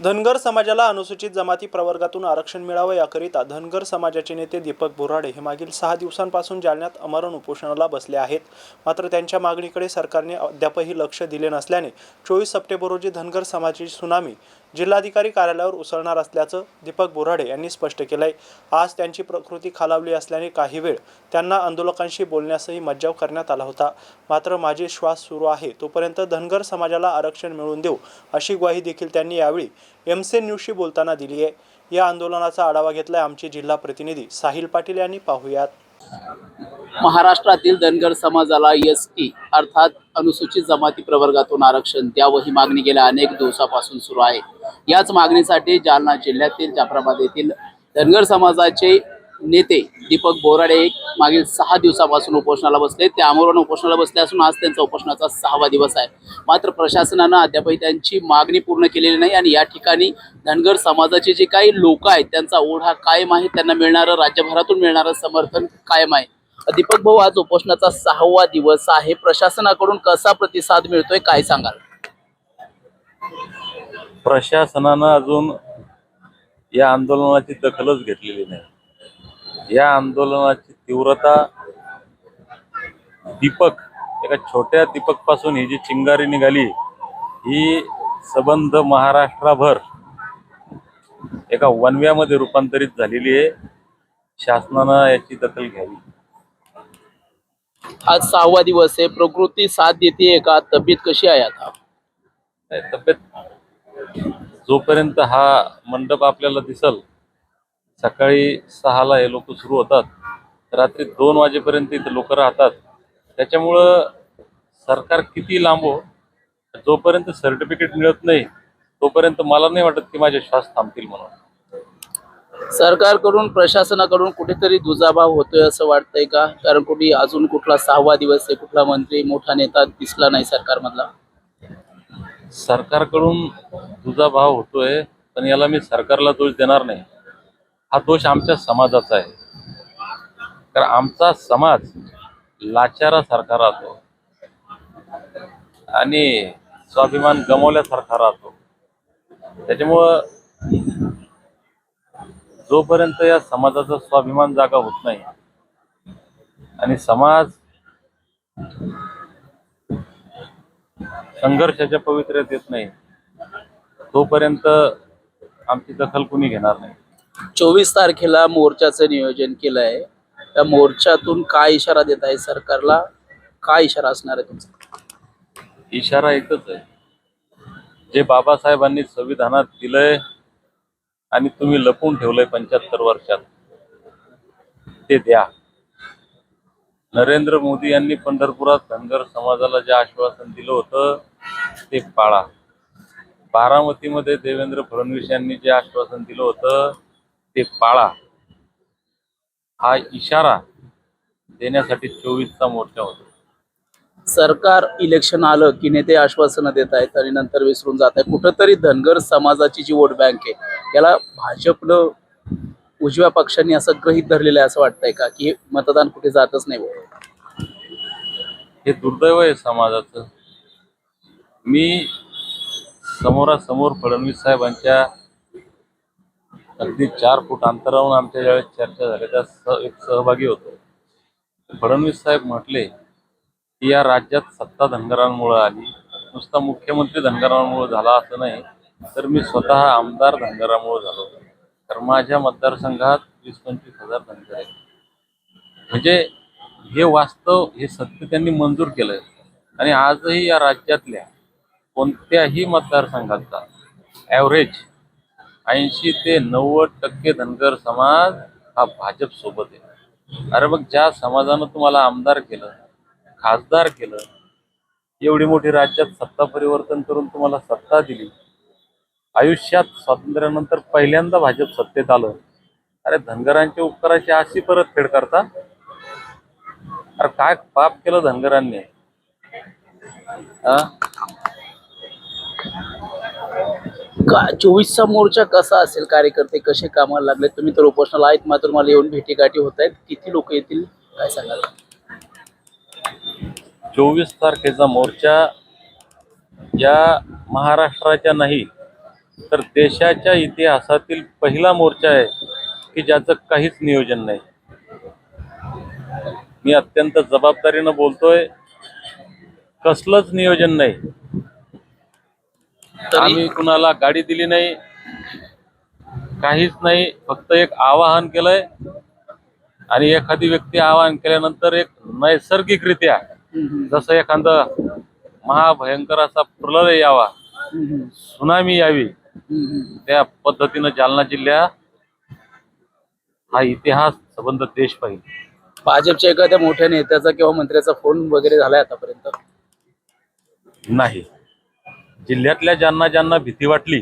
Dhangar समाजाला अनुसूचित जमाती प्रवर्गातून आरक्षण मिळावं याकरिता धनगर समाजाचे नेते दीपक बोराडे हे मागील सहा दिवसांपासून जालन्यात अमरण उपोषणाला बसले आहेत. मात्र त्यांच्या मागणीकडे सरकारने अद्यापही लक्ष दिले नसल्याने चोवीस सप्टेंबर रोजी धनगर समाजाची सुनामी जिल्हाधिकारी कार्यालयावर उसळणार असल्याचं दीपक बोराडे यांनी स्पष्ट केलं आहे आज त्यांची प्रकृती खालावली असल्याने काही वेळ त्यांना आंदोलकांशी बोलण्यासही मज्जाव करण्यात आला होता. मात्र माझे श्वास सुरू आहे तोपर्यंत धनगर समाजाला आरक्षण मिळवून देऊ अशी ग्वाही देखील त्यांनी यावेळी एमसेन न्यूजशी बोलताना दिली आहे. या आंदोलनाचा आढावा घेतलाय आमचे जिल्हा प्रतिनिधी साहिल पाटील यांनी. पाहुयात. महाराष्ट्रातील धनगर समाजाला एस टी अर्थात अनुसूचित जमाती प्रवर्गातून आरक्षण द्यावं ही मागणी गेल्या अनेक दिवसापासून सुरू आहे. याच मागणीसाठी जालना जिल्ह्यातील जाफराबाद येथील धनगर समाजाचे नेते दीपक बोराडे मागील सहा दिवसापासून उपोषणाला बसले. ते आमरण उपोषणाला बसले असून आज त्यांचा उपोषणाचा सहावा दिवस आहे. मात्र प्रशासनानं अद्यापही त्यांची मागणी पूर्ण केलेली नाही आणि या ठिकाणी धनगर समाजाचे जे काही लोक आहेत त्यांचा ओढा कायम आहे. त्यांना मिळणारं राज्यभरातून मिळणारं समर्थन कायम आहे. दीपक भाऊ आज उपोषणाचा सहावा दिवस आहे. प्रशासनाकडून कसा प्रतिसाद मिळतोय काय सांगाल? प्रशासनानं अजून या आंदोलनाची दखलच घेतलेली नाही. या आंदोलनाची तीव्रता दीपक एका छोट्या दीपकपासून ही जी चिंगारी निघाली ही सबंध महाराष्ट्राभर एका वनव्यामध्ये रूपांतरित झालेली आहे. शासनानं याची दखल घ्यावी. आज सहावा दिवस आहे. प्रकृती साथ देते का? तब्येत कशी आहे आता? नाही, तब्येत जोपर्यंत हा मंडप आपल्याला दिसल सकाळी सहाला हे लोक सुरू होतात रात्री दोन वाजेपर्यंत इथे लोक राहतात. त्याच्यामुळं सरकार किती लांबो जोपर्यंत सर्टिफिकेट मिळत नाही तोपर्यंत मला नाही वाटत की माझे श्वास थांबतील म्हणून. सरकारकडून प्रशासनाकडून कुठेतरी दुजाभाव होतोय असं वाटतंय का? कारण कुठे अजून कुठला सहावा दिवस आहे कुठला मंत्री मोठा नेता दिसला नाही सरकारमधला? सरकारकडून तुझा भाव होतोय पण याला मी सरकारला दोष देणार नाही. हा दोष आमच्या समाजाचा आहे. कारण आमचा समाज लाचारासारखा राहतो. आणि स्वाभिमान गमावल्यासारखा राहतो. त्याच्यामुळं जोपर्यंत या समाजाचा स्वाभिमान जागा होत नाही आणि समाज संघर्षाच्या पवित्र्यात येत नाही तोपर्यंत आमची दखल कुणी घेणार नाही? चोवीस तारखेला मोर्चाचं नियोजन केलंय त्या मोर्चातून काय इशारा देत आहे सरकारला? काय इशारा असणार आहे तुमचा? इशारा एकच आहे. जे बाबासाहेबांनी संविधानात दिलंय आणि तुम्ही लपून ठेवलंय पंच्याहत्तर वर्षात. ते द्या. नरेंद्र मोदी यांनी पंढरपुरात धनगर समाजाला जे आश्वासन दिलं होतं ते पाळा. बारामतीमध्ये देवेंद्र फडणवीस यांनी जे आश्वासन दिलं होतं ते पाळा. हा इशारा देण्यासाठी चोवीसचा मोर्चा होता. सरकार इलेक्शन आलं की नेते आश्वासनं देत आहेत आणि नंतर विसरून जात आहे कुठंतरी धनगर समाजाची जी वोट बँक आहे याला भाजपनं उजव्या पक्षांनी असं गृहीत धरलेलं आहे असं वाटतंय का? की मतदान कुठे जातच नाही बुवा? हे दुर्दैव आहे समाजाचं. मी समोरासमोर फडणवीस साहेबांच्या अगदी चार फूट अंतरावरून आमच्या ज्यावेळेस चर्चा झाल्या त्या एक सहभागी होतो. फडणवीस साहेब म्हटले की या राज्यात सत्ता धनगरांमुळे आली नुसता मुख्यमंत्री धनगरांमुळे झाला असं नाही तर मी स्वतः आमदार धनगरामुळे झालो. तर माझ्या मतदारसंघात वीस पंचवीस हजार धनगर आहेत. म्हणजे हे वास्तव हे सत्य त्यांनी मंजूर केलं आणि आजही या राज्यातल्या कोणत्याही मतदारसंघाचा ॲव्हरेज ऐंशी ते नव्वद टक्के धनगर समाज हा भाजप सोबत आहे. अरे मग ज्या समाजानं तुम्हाला आमदार केलं खासदार केलं एवढी मोठी राज्यात सत्ता परिवर्तन करून तुम्हाला सत्ता दिली आयुष्यात स्वातंत्र्यानंतर पहिल्यांदा भाजप सत्तेत आलं. अरे धनगरांच्या उपकाराची अशी परतफेड करता? अरे काय पाप केलं धनगरांनी? चोवीसचा मोर्चा कसा असेल? कार्यकर्ते कसे कामाला लागले? तुम्ही तर उपोषणाला आहेत मात्र मला येऊन भेटीगाठी होत आहेत. किती लोक येतील? काय सांगाल? चोवीस तारखेचा मोर्चा या महाराष्ट्राच्या नाही तर देशाच्या इतिहासातील पहिला मोर्चा आहे की ज्याचं काहीच नियोजन नाही मी अत्यंत जबाबदारीनं बोलतोय कसलंच नियोजन नाही आम्ही कुणाला गाडी दिली नाही काहीच नाही फक्त एक आवाहन केलंय आणि एखादी व्यक्ती आवाहन केल्यानंतर एक नैसर्गिकरित्या जसं एखादं महाभयंकर असा प्रलय यावा सुनामी यावी. त्या पद्धतीनं जालना जिल्हा हा इतिहास संबंध देश पाहिजे. भाजपच्या एखाद्या मोठ्या नेत्याचा किंवा मंत्र्याचा फोन वगैरे झालाय आतापर्यंत? नाही. जिल्ह्यातल्या ज्यांना ज्यांना भीती वाटली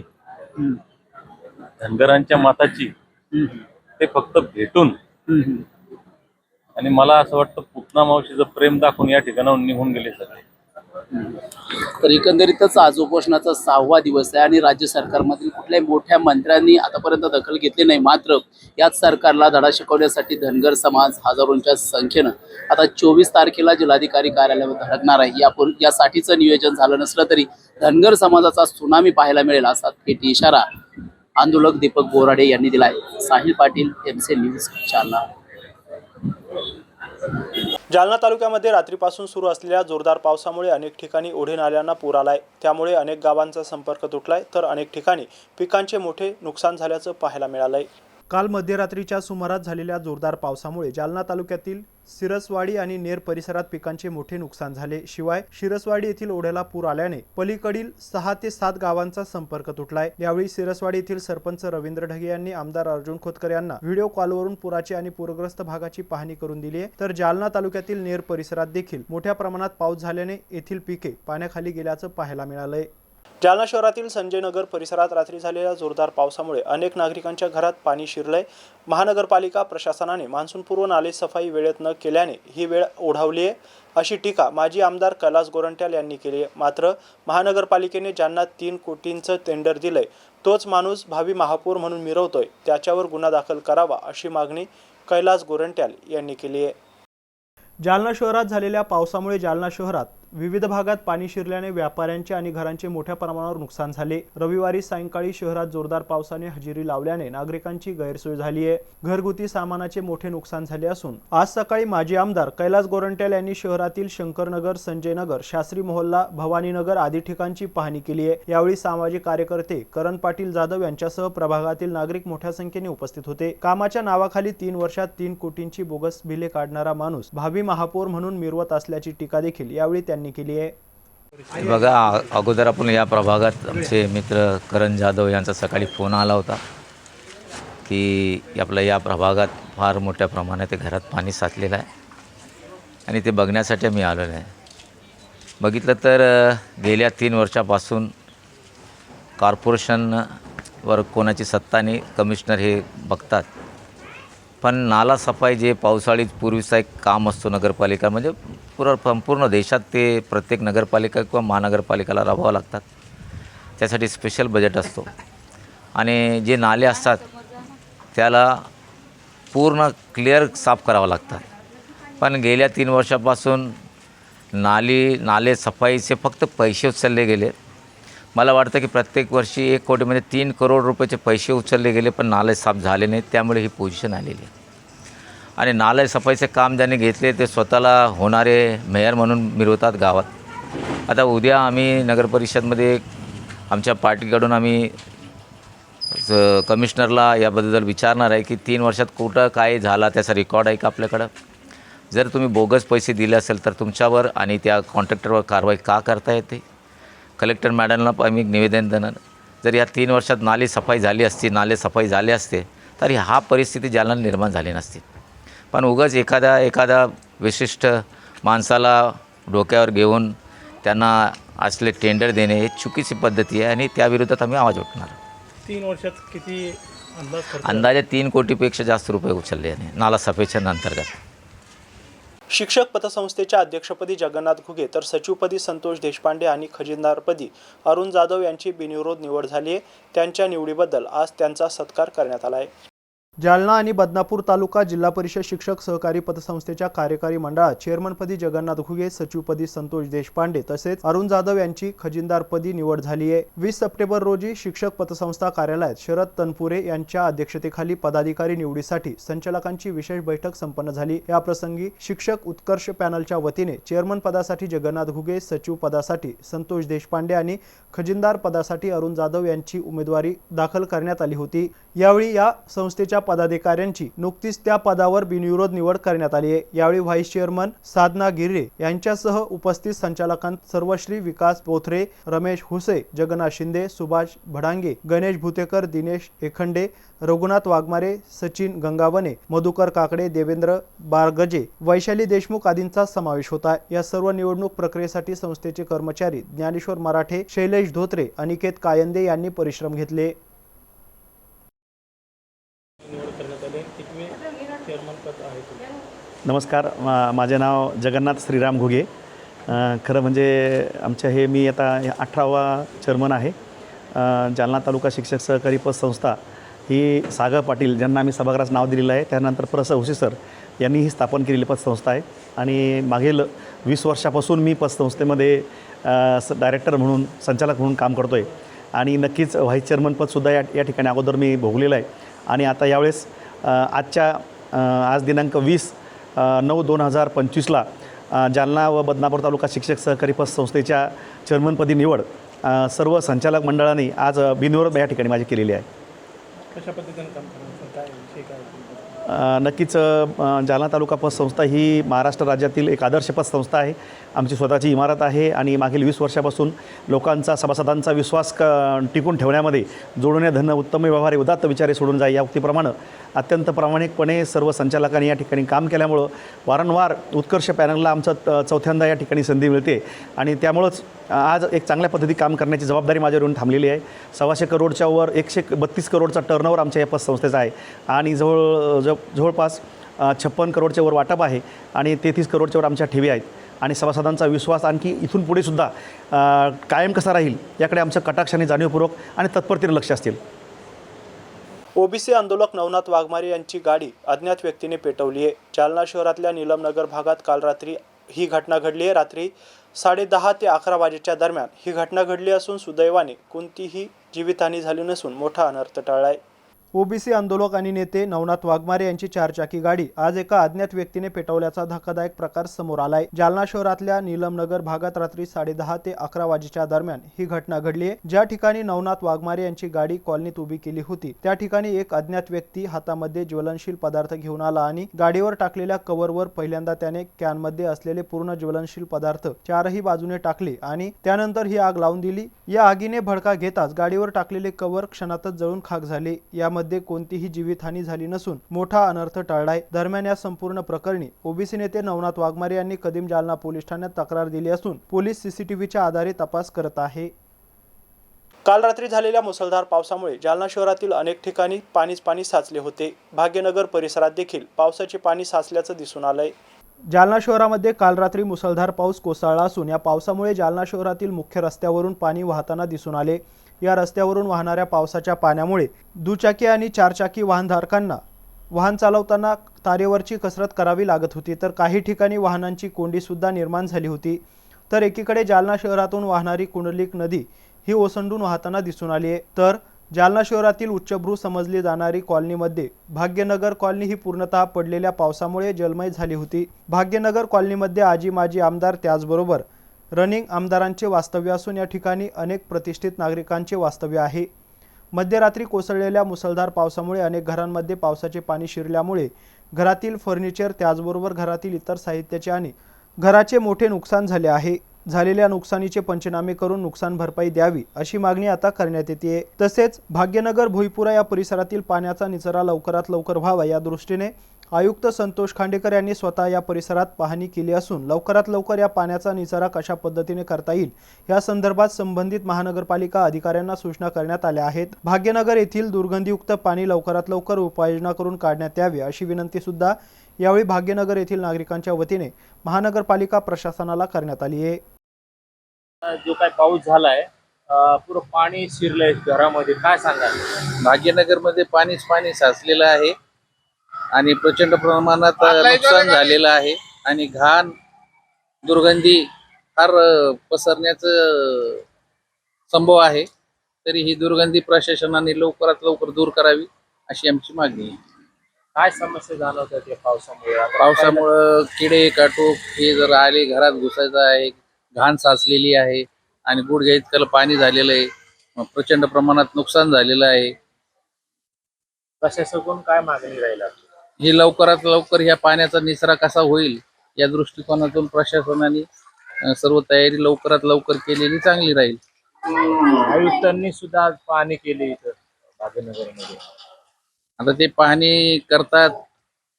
धनगरांच्या मताची ते फक्त भेटून. आणि मला असं वाटतं पुतना मावशीचं प्रेम दाखवून या ठिकाणाहून निघून गेले सगळे. तर एकंदरीतच आज उपोषणाचा सहावा दिवस आहे आणि राज्य सरकारमधील कुठल्याही मोठ्या मंत्र्यांनी आतापर्यंत दखल घेतली नाही. मात्र याच सरकारला धडा शिकवण्यासाठी धनगर समाज हजारोंच्या संख्येनं आता चोवीस तारखेला जिल्हाधिकारी कार्यालयावर धडकणार आहे. यापूर्वी यासाठीचं नियोजन झालं नसलं तरी धनगर समाजाचा सुनामी पाहायला मिळेल असा थेट इशारा आंदोलक दीपक बोराडे यांनी दिलाय. साहिल पाटील एमसी न्यूज जालना जालना तालुक्यामध्ये रात्रीपासून सुरू असलेल्या जोरदार पावसामुळे अनेक ठिकाणी ओढे नाल्यांना पूर आलाय. त्यामुळे अनेक गावांचा संपर्क तुटलाय. तर अनेक ठिकाणी पिकांचे मोठे नुकसान झाल्याचं पाहायला मिळालंय. काल मध्यरात्रीच्या सुमारास झालेल्या जोरदार पावसामुळे जालना तालुक्यातील सिरसवाडी आणि नेर परिसरात पिकांचे मोठे नुकसान झाले. शिवाय शिरसवाडी येथील ओढ्याला पूर आल्याने पलीकडील सहा ते सात गावांचा संपर्क तुटलाय. यावेळी सिरसवाडी येथील सरपंच रवींद्र ढगे यांनी आमदार अर्जुन खोतकर यांना व्हिडिओ कॉलवरून पुराची आणि पूरग्रस्त भागाची पाहणी करून दिली आहे. तर जालना तालुक्यातील नेर परिसरात देखील मोठ्या प्रमाणात पाऊस झाल्याने येथील पिके पाण्याखाली गेल्याचं पाहायला मिळालंय. जालना शहरातील संजय नगर परिसरात रात्री झालेल्या जोरदार पावसामुळे अनेक नागरिकांच्या घरात पाणी शिरलंय. महानगरपालिका प्रशासनाने मान्सूनपूर्व नाले सफाई वेळेत न केल्याने ही वेळ ओढावली आहे. अशी टीका माजी आमदार कैलास गोरंट्याल यांनी केली आहे. मात्र महानगरपालिकेने ज्यांना तीन कोटींचं टेंडर दिलंय तोच माणूस भावी महापौर म्हणून मिरवतोय. त्याच्यावर गुन्हा दाखल करावा अशी मागणी कैलास गोरंट्याल यांनी केली आहे. जालना शहरात झालेल्या पावसामुळे जालना शहरात विविध भागात पाणी शिरल्याने व्यापाऱ्यांचे आणि घरांचे मोठ्या प्रमाणावर नुकसान झाले. रविवारी सायंकाळी शहरात जोरदार पावसाने हजेरी लावल्याने नागरिकांची गैरसोय झाली आहे. घरगुती सामानाचे मोठे नुकसान झाले असून आज सकाळी माजी आमदार कैलास गोरंट्याल यांनी शहरातील शंकरनगर संजयनगर शास्त्री मोहल्ला भवानीनगर आदी ठिकाणची पाहणी केली आहे. यावेळी सामाजिक कार्यकर्ते करण पाटील जाधव यांच्यासह प्रभागातील नागरिक मोठ्या संख्येने उपस्थित होते. कामाच्या नावाखाली तीन वर्षात तीन कोटींची बोगस बिले काढणारा माणूस भावी महापौर म्हणून मिरवत असल्याची टीका देखील यावेळी त्यांनी केली आहे बघा अगोदर आपण या प्रभागात आमचे मित्र करण जाधव यांचा सकाळी फोन आला होता की आपल्या या प्रभागात फार मोठ्या प्रमाणात ते घरात पाणी साचलेलं आहे आणि ते बघण्यासाठी मी आलेलो आहे. बघितलं तर गेल्या तीन वर्षापासून कॉर्पोरेशनवर कोणाची सत्ता नाही कमिशनर हे बघतात. पण नाला सफाई जे पावसाळी पूर्वीचा एक काम असतो नगरपालिका म्हणजे पुर संपूर्ण देशात ते प्रत्येक नगरपालिका किंवा महानगरपालिकेला राबवावं लागतात. त्यासाठी स्पेशल बजेट असतो. आणि जे नाले असतात त्याला पूर्ण क्लिअर साफ करावं लागतात पण गेल्या तीन वर्षापासून नाली नाले सफाईचे फक्त पैसे उचलले गेले. मला वाटतं की प्रत्येक वर्षी एक कोटीमध्ये तीन करोड रुपयाचे पैसे उचलले गेले पण नाले साफ झाले नाहीत. त्यामुळे ही पोझिशन आलेली आहे. आणि नाले सफाईचे काम ज्यांनी घेतले ते स्वतःला होणारे मेयर म्हणून मिरवतात गावात. आता उद्या आम्ही नगरपरिषदमध्ये आमच्या पार्टीकडून आम्ही कमिशनरला याबद्दल विचारणार आहे की तीन वर्षात कुठं काय झाला त्याचा रेकॉर्ड आहे का आपल्याकडं? जर तुम्ही बोगस पैसे दिले असेल तर तुमच्यावर आणि त्या कॉन्ट्रॅक्टरवर कारवाई का करता येते? कलेक्टर मॅडमला पण आम्ही निवेदन देणार. जर या तीन वर्षात नाली सफाई झाली असती नाले सफाई झाले असते तर हा परिस्थिती जालना निर्माण झाली नसती. पण उगाच एखाद्या एखाद्या विशिष्ट माणसाला डोक्यावर घेऊन त्यांना असले टेंडर देणे ही चुकीची पद्धती आहे आणि त्याविरोधात आम्ही आवाज उठणार. तीन वर्षात किती अंदाज अंदाजे तीन कोटीपेक्षा जास्त रुपये उचलले याने नाला सफाईच्या अंतर्गत. शिक्षक पतसंस्थेच्या अध्यक्षपदी जगन्नाथ घुगे तर सचिवपदी संतोष देशपांडे आणि खजिनदारपदी अरुण जाधव यांची बिनविरोध निवड झाली आहे. त्यांच्या निवडीबद्दल आज त्यांचा सत्कार करण्यात आला आहे. जालना आणि बदनापूर तालुका जिल्हा परिषद शिक्षक सहकारी पतसंस्थेच्या कार्यकारी मंडळात चेअरमनपदी जगन्नाथ घुगे सचिवपदी संतोष देशपांडे तसेच अरुण जाधव यांची खजिनदारपदी निवड झाली आहे. वीस सप्टेंबर रोजी शिक्षक पतसंस्था कार्यालयात शरद तनपुरे यांच्या अध्यक्षतेखाली पदाधिकारी निवडीसाठी संचालकांची विशेष बैठक संपन्न झाली. याप्रसंगी शिक्षक उत्कर्ष पॅनलच्या वतीने चेअरमन पदासाठी जगन्नाथ घुगे सचिव पदासाठी संतोष देशपांडे आणि खजिनदार पदासाठी अरुण जाधव यांची उमेदवारी दाखल करण्यात आली होती. यावेळी या संस्थेच्या पदाधिकाऱ्यांची नुकतीच त्या पदावर बिनविरोध निवड करण्यात आली आहे. यावेळी व्हाईस चेअरमन साधना गिर्रे यांच्यासह उपस्थित संचालकांत सर्वश्री विकास पोथरे रमेश हुसे जगन्नाथ शिंदे सुभाष भडांगे गणेश भुतेकर दिनेश एखंडे रघुनाथ वाघमारे सचिन गंगावने मधुकर काकडे देवेंद्र बारगजे वैशाली देशमुख आदींचा समावेश होता. या सर्व निवडणूक प्रक्रियेसाठी संस्थेचे कर्मचारी ज्ञानेश्वर मराठे शैलेश धोत्रे अनिकेत कायंदे यांनी परिश्रम घेतले. नमस्कार मा माझे नाव जगन्नाथ श्रीराम घुगे. खरं म्हणजे आमच्या हे मी आता अठरावा चेअरमन आहे. जालना तालुका शिक्षक सहकारी पतसंस्था ही सागर पाटील ज्यांना आम्ही सभागृहाचं नाव दिलेलं आहे त्यानंतर प्रस हुसे सर यांनी ही स्थापन केलेली पतसंस्था आहे. आणि मागील वीस वर्षापासून मी पतसंस्थेमध्ये स डायरेक्टर म्हणून संचालक म्हणून काम करतो आहे आणि नक्कीच व्हाईस चेअरमनपदसुद्धा या या ठिकाणी अगोदर मी भोगलेलं आहे. आणि आता यावेळेस आजच्या आज दिनांक वीस नऊ दोन हजार पंचवीसला जालना व बदनापूर तालुका शिक्षक सहकारी पतसंस्थेच्या चेअरमनपदी निवड सर्व संचालक मंडळाने आज बिनविरोध या ठिकाणी माझी केलेली आहे. कशा पद्धतीने काम करायचं काय विषय काय अ, नक्कीच जालना तालुका पतसंस्था ही महाराष्ट्र राज्यातील एक आदर्श पतसंस्था आहे. आमची स्वतःची इमारत आहे आणि मागील वीस वर्षापासून लोकांचा सभासदांचा विश्वास क टिकून ठेवण्यामध्ये जोडणे धन उत्तम व्यवहार उदात्त विचारे सोडून जाई या उक्तीप्रमाणे अत्यंत प्रामाणिकपणे सर्व संचालकांनी या ठिकाणी काम केल्यामुळं वारंवार उत्कर्ष पॅनलला आमचं त- चौथ्यांदा या ठिकाणी संधी मिळते आणि त्यामुळंच आज एक चांगल्या पद्धती काम करण्याची जबाबदारी माझ्यावर येऊन थांबलेली आहे. सव्वाशे करोडच्या वर एकशे बत्तीस करोडचा टर्नओव्हर आमच्या या पतसंस्थेचा आहे. आणि जवळ जव जवळपास छप्पन करोडच्या वर वाटप आहे आणि तेहतीस करोडच्या वर आमच्या ठेवी आहेत. आणि सभासदांचा विश्वास आणखी इथून पुढे सुद्धा कायम कसा राहील याकडे आमचं कटाक्षाने जाणीवपूर्वक आणि तत्परतेने लक्ष असतील. ओबीसी आंदोलक नवनाथ वाघमारे यांची गाडी अज्ञात व्यक्तीने पेटवली आहे. जालना शहरातल्या निलमनगर भागात काल रात्री ही घटना घडली आहे. रात्री साडेदहा ते अकरा वाजेच्या दरम्यान ही घटना घडली असून सुदैवाने कोणतीही जीवितहानी झाली नसून मोठा अनर्थ टाळला आहे. ओबीसी आंदोलक आणि नेते नवनाथ वाघमारे यांची चारचाकी गाडी आज एका अज्ञात व्यक्तीने पेटवल्याचा धक्कादायक प्रकार समोर आलाय. जालना शहरातल्या नीलमनगर भागात रात्री साडेदहा ते अकरा वाजेच्या दरम्यान ही घटना घडली आहे. ज्या ठिकाणी नवनाथ वाघमारे यांची गाडी कॉलनीत उभी केली होती त्या ठिकाणी एक अज्ञात व्यक्ती हातामध्ये ज्वलनशील पदार्थ घेऊन आला आणि गाडीवर टाकलेल्या कव्हरवर पहिल्यांदा त्याने कॅनमध्ये असलेले पूर्ण ज्वलनशील पदार्थ चारही बाजूने टाकले आणि त्यानंतर ही आग लावून दिली. या आगीने भडका घेताच गाडीवर टाकलेले कव्हर क्षणातच जळून खाक झाले. या यामध्ये कोणतीही जीवितहानी झाली नसून मोठा अनर्थ टळलाय. दरम्यान या संपूर्ण प्रकरणी ओबीसी नेते नवनाथ वाघमारे यांनी कदीम जालना पोलीस ठाण्यात तक्रार दिली असून पोलीस सीसीटीव्हीच्या आधारे तपास करत आहे. काल रात्री झालेल्या मुसळधार पावसामुळे जालना शहरातील अनेक ठिकाणी पाणीच पाणी साचले होते. भाग्यनगर परिसरात देखील पावसाचे पाणी साचल्याचं दिसून आलंय. जालना शहरामध्ये काल रात्री मुसळधार पाऊस कोसळला असून या पावसामुळे जालना शहरातील मुख्य रस्त्यावरून पाणी वाहताना दिसून आले. या रस्त्यावरून वाहणाऱ्या पावसाच्या पाण्यामुळे दुचाकी आणि चारचाकी वाहनधारकांना वाहन चालवताना तारेवरची कसरत करावी लागत होती तर काही ठिकाणी वाहनांची कोंडीसुद्धा निर्माण झाली होती. तर एकीकडे जालना शहरातून वाहणारी कुंडलिक नदी ही ओसंडून वाहताना दिसून आली आहे. तर जालना शहरातील उच्चभ्रू समजली जाणारी कॉलनीमध्ये भाग्यनगर कॉलनी ही पूर्णतः पडलेल्या पावसामुळे जलमय झाली होती. भाग्यनगर कॉलनीमध्ये आजी माजी आमदार त्याचबरोबर रनिंग आमदारांचे वास्तव्य असून या ठिकाणी अनेक प्रतिष्ठित नागरिकांचे वास्तव्य आहे. मध्यरात्री कोसळलेल्या मुसळधार पावसामुळे अनेक घरांमध्ये पावसाचे पाणी शिरल्यामुळे घरातील फर्निचर त्याचबरोबर घरातील इतर साहित्याचे आणि घराचे मोठे नुकसान झाले आहे. झालेल्या नुकसानीचे पंचनामे करून नुकसान भरपाई द्यावी अशी मागणी आता करण्यात येते. तसेच भाग्यनगर भुईपुरा या परिसरातील पाण्याचा निचरा लवकरात लवकर व्हावा या दृष्टीने आयुक्त संतोष खांडेकर यांनी स्वतः या परिसरात पाहणी केली असून लवकरात लवकर या पाण्याचा निचरा कशा पद्धतीने करता येईल या संदर्भात संबंधित महानगरपालिका अधिकाऱ्यांना सूचना करण्यात आल्या आहेत. भाग्यनगर येथील दुर्गंधीयुक्त पाणी लवकरात लवकर उपाययोजना करून काढण्यात यावी अशी विनंती सुद्धा यावेळी भाग्यनगर येथील नागरिकांच्या वतीने महानगरपालिका प्रशासनाला करण्यात आली आहे. जो काय पाऊस झालाय अं, पुरं पाणी शिरलंय घरामध्ये काय सांगाल? भाग्यनगरमध्ये पाणीच पाणी साचलेलं आहे. आणि प्रचंड प्रमाणात नुकसान झालेलं आहे. आणि घाण दुर्गंधी फार पसरण्याचं संभव आहे. तरी ही दुर्गंधी प्रशासनाने लवकरात लवकर दूर करावी अशी आमची मागणी आहे. काय समस्या जाणवतात या पावसामुळे? पावसामुळं किडे काटूक हे जर आले घरात घुसायचं आहे घाण साचलेली आहे आणि गुडघ्या इतकं पाणी झालेलं आहे प्रचंड प्रमाणात नुकसान झालेलं आहे. प्रशासकडून काय मागणी राहील? ही लवकरात लवकर ह्या पाण्याचा निचरा कसा होईल या दृष्टिकोनातून प्रशासनाने सर्व तयारी लवकरात लवकर केलेली चांगली राहील. आयुक्तांनी सुद्धा आज पाहणी केली इथं भाग्यनगरमध्ये आता ते पाहणी करतात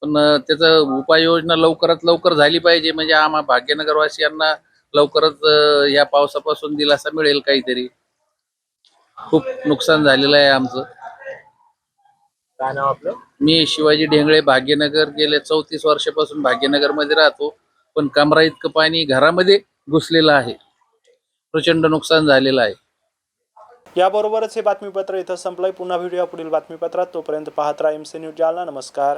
पण त्याचं उपाययोजना लवकरात लवकर झाली पाहिजे म्हणजे आम्हा भाग्यनगरवासियांना लवकरच या पावसापासून दिलासा मिळेल काहीतरी. खूप नुकसान झालेलं आहे आमचं. काय नाव आपलं? मी शिवाजी ढेंगळे भाग्यनगर गेल्या चौतीस वर्षापासून भाग्यनगरमध्ये राहतो. पण कमरा इतकं पाणी घरामध्ये घुसलेलं आहे. प्रचंड नुकसान झालेलं आहे. याबरोबरच हे बातमीपत्र इथं संपलंय. पुन्हा व्हिडिओ पुढील बातमीपत्रात. तोपर्यंत पाहत राहा एम सी न्यूज जालना. नमस्कार.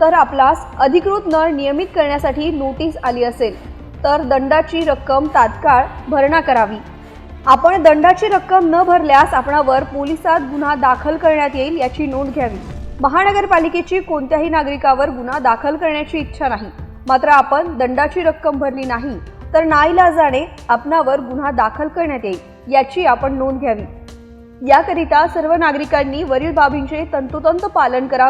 तर आपलास अधिकृत नळ नियमित करण्यासाठी नोटीस आली असेल तर दंडाची रक्कम तात्काळ भरणा करावी. आपण दंडाची रक्कम न भरल्यास आपणावर पोलिसात गुन्हा दाखल करण्यात येईल याची नोंद घ्यावी. महानगरपालिकेची कोणत्याही नागरिकावर गुन्हा दाखल करण्याची इच्छा नाही. मात्र आपण दंडाची रक्कम भरली नाही तर नाईलाजाने आपणावर गुन्हा दाखल करण्यात येईल याची आपण नोंद घ्यावी. याकरिता सर्व नागरिकांनी वरील बाबींचे तंतोतंत पालन करावे.